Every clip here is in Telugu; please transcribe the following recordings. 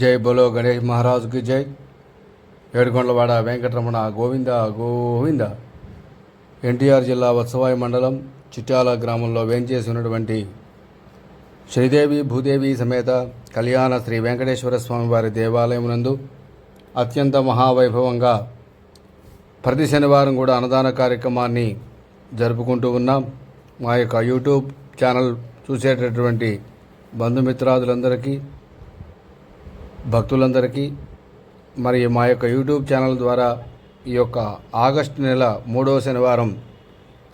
జై బలో గణేష్ మహారాజుకి జై. ఏడుకొండలవాడ వెంకటరమణ గోవింద గోవింద. ఎన్టీఆర్ జిల్లా వత్సవాయి మండలం చిట్యాల గ్రామంలో వేంచేసి ఉన్నటువంటి శ్రీదేవి భూదేవి సమేత కళ్యాణ శ్రీ వెంకటేశ్వర స్వామి వారి దేవాలయం నందు అత్యంత మహావైభవంగా ప్రతి శనివారం కూడా అన్నదాన కార్యక్రమాన్ని జరుపుకుంటూ ఉన్నాం. మా యొక్క యూట్యూబ్ ఛానల్ చూసేటటువంటి బంధుమిత్రాదులందరికీ భక్తులందరికీ మరి మా యొక్క యూట్యూబ్ ఛానల్ ద్వారా ఈ యొక్క ఆగస్టు నెల మూడవ శనివారం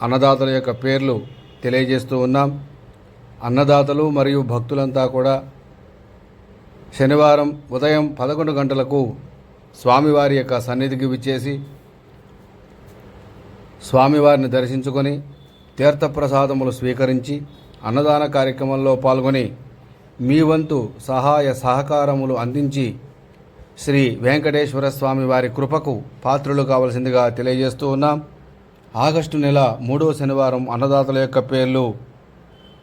అన్నదాతల యొక్క పేర్లు తెలియజేస్తూ ఉన్నాం. అన్నదాతలు మరియు భక్తులంతా కూడా శనివారం ఉదయం పదకొండు గంటలకు స్వామివారి యొక్క సన్నిధికి విచ్చేసి స్వామివారిని దర్శించుకొని తీర్థప్రసాదములు స్వీకరించి అన్నదాన కార్యక్రమంలో పాల్గొని మీ వంతు సహాయ సహకారములు అందించి శ్రీ వెంకటేశ్వర స్వామి వారి కృపకు పాత్రులు కావలసిందిగా తెలియజేస్తూ ఉన్నాం. ఆగస్టు నెల మూడో శనివారం అన్నదాతల యొక్క పేర్లు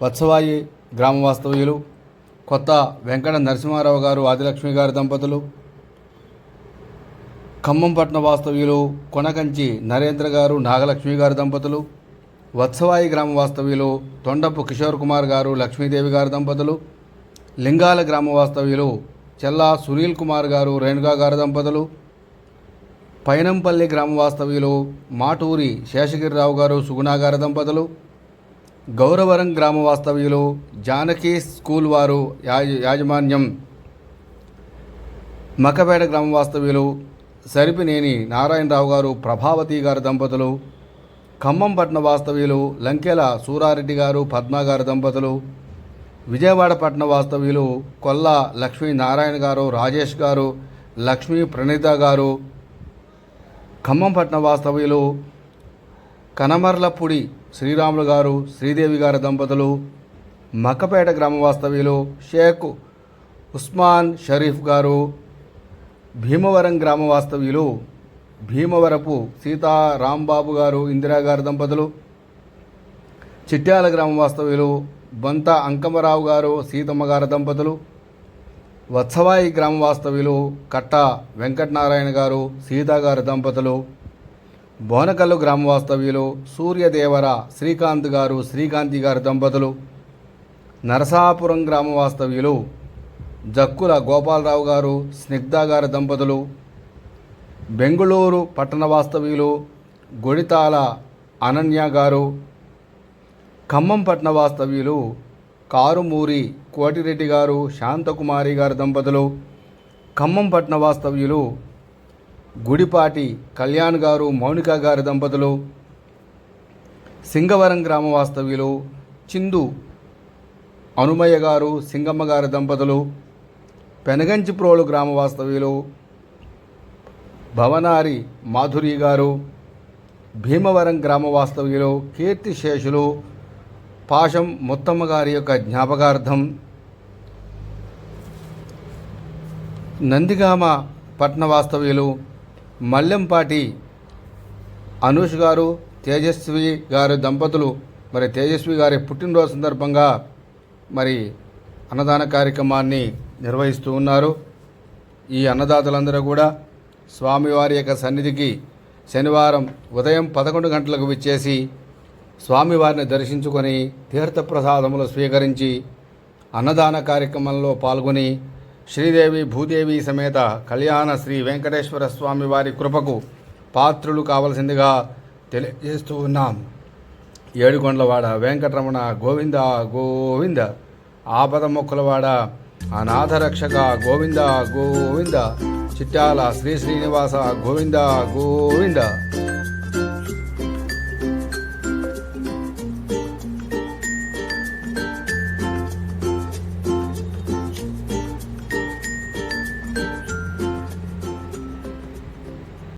వత్సవాయి గ్రామ వాస్తవ్యులు కొత్త వెంకట నరసింహారావు గారు ఆదిలక్ష్మి గారి దంపతులు ఖమ్మంపట్న వాస్తవ్యులు కొనకంచి నరేంద్ర గారు నాగలక్ష్మి గారి దంపతులు. వత్సవాయి గ్రామ వాస్తవ్యులు తొండపు కిషోర్ కుమార్ గారు లక్ష్మీదేవి గారి దంపతులు. లింగాల గ్రామ వాస్తవ్యులు చెల్లా సునీల్ కుమార్ గారు రేణుగా గారు దంపతులు. పైనంపల్లి గ్రామ వాస్తవ్యులు మాటూరి శేషగిరిరావు గారు సుగుణా గారి దంపతులు. గౌరవరం గ్రామ వాస్తవ్యులు జానకి స్కూల్ వారు యాజ యాజమాన్యం. మకపేట గ్రామ వాస్తవ్యులు సరిపినేని నారాయణరావు గారు ప్రభావతి గారి దంపతులు ఖమ్మం పట్న వాస్తవ్యులు లంకెల సూరారెడ్డి గారు పద్మా గారి దంపతులు విజయవాడ పట్న వాస్తవ్యులు కొల్ల లక్ష్మీ నారాయణ గారు రాజేష్ గారు లక్ష్మీ ప్రణీత గారు ఖమ్మం పట్న వాస్తవ్యులు కనమర్లపూడి శ్రీరాములు గారు శ్రీదేవి గారి దంపతులు మక్కపేట గ్రామ వాస్తవ్యులు షేక్ ఉస్మాన్ షరీఫ్ గారు భీమవరం గ్రామ వాస్తవ్యులు భీమవరపు సీతా రాంబాబు గారు ఇందిరాగారు దంపతులు చిట్యాల గ్రామ వాస్తవ్యులు బొంత అంకమరావు గారు సీతమ్మ గారు దంపతులు వత్సవాయి గ్రామ వాస్తవ్యులు కట్ట వెంకటనారాయణ గారు సీతా గారి దంపతులు బోనకల్లు గ్రామ వాస్తవ్యులు సూర్యదేవర శ్రీకాంత్ గారు శ్రీకాంతి గారి దంపతులు నరసాపురం గ్రామ వాస్తవ్యులు జక్కుల గోపాలరావు గారు స్నిగ్ధ గారి దంపతులు బెంగుళూరు పట్టణ వాస్తవ్యులు గొడితాల అనన్య గారు ఖమ్మం పట్టణ వాస్తవ్యులు కారుమూరి కోటిరెడ్డి గారు శాంతకుమారి గారి దంపతులు ఖమ్మం పట్టణ వాస్తవ్యులు గుడిపాటి కళ్యాణ్ గారు మౌనిక గారి దంపతులు సింగవరం గ్రామ వాస్తవ్యులు చిందు అనుమయ్య గారు సింగమ్మ గారి దంపతులు పెనగంచిప్రోలు గ్రామ వాస్తవ్యులు భవనారి మాధురి గారు భీమవరం గ్రామ వాస్తవ్యులు కీర్తిశేషులు పాశం ముత్తమ్మ గారి యొక్క జ్ఞాపకార్థం నందిగామ పట్న వాస్తవ్యులు మల్లెంపాటి అనూష్ గారు తేజస్వి గారి దంపతులు. మరి తేజస్వి గారి పుట్టినరోజు సందర్భంగా మరి అన్నదాన కార్యక్రమాన్ని నిర్వహిస్తూ ఉన్నారు. ఈ అన్నదాతలందరూ కూడా స్వామివారి యొక్క సన్నిధికి శనివారం ఉదయం పదకొండు గంటలకు విచ్చేసి స్వామివారిని దర్శించుకొని తీర్థప్రసాదములు స్వీకరించి అన్నదాన కార్యక్రమంలో పాల్గొని శ్రీదేవి భూదేవి సమేత కళ్యాణ శ్రీ వెంకటేశ్వర స్వామి వారి కృపకు పాత్రులు కావలసిందిగా తెలియజేస్తూ ఉన్నాం. ఏడుకొండలవాడ వెంకటరమణ గోవింద గోవింద ఆపద మొక్కలవాడ అనాథరక్షక గోవింద గోవింద. చిట్టాల శ్రీ శ్రీనివాస గోవింద గోవింద.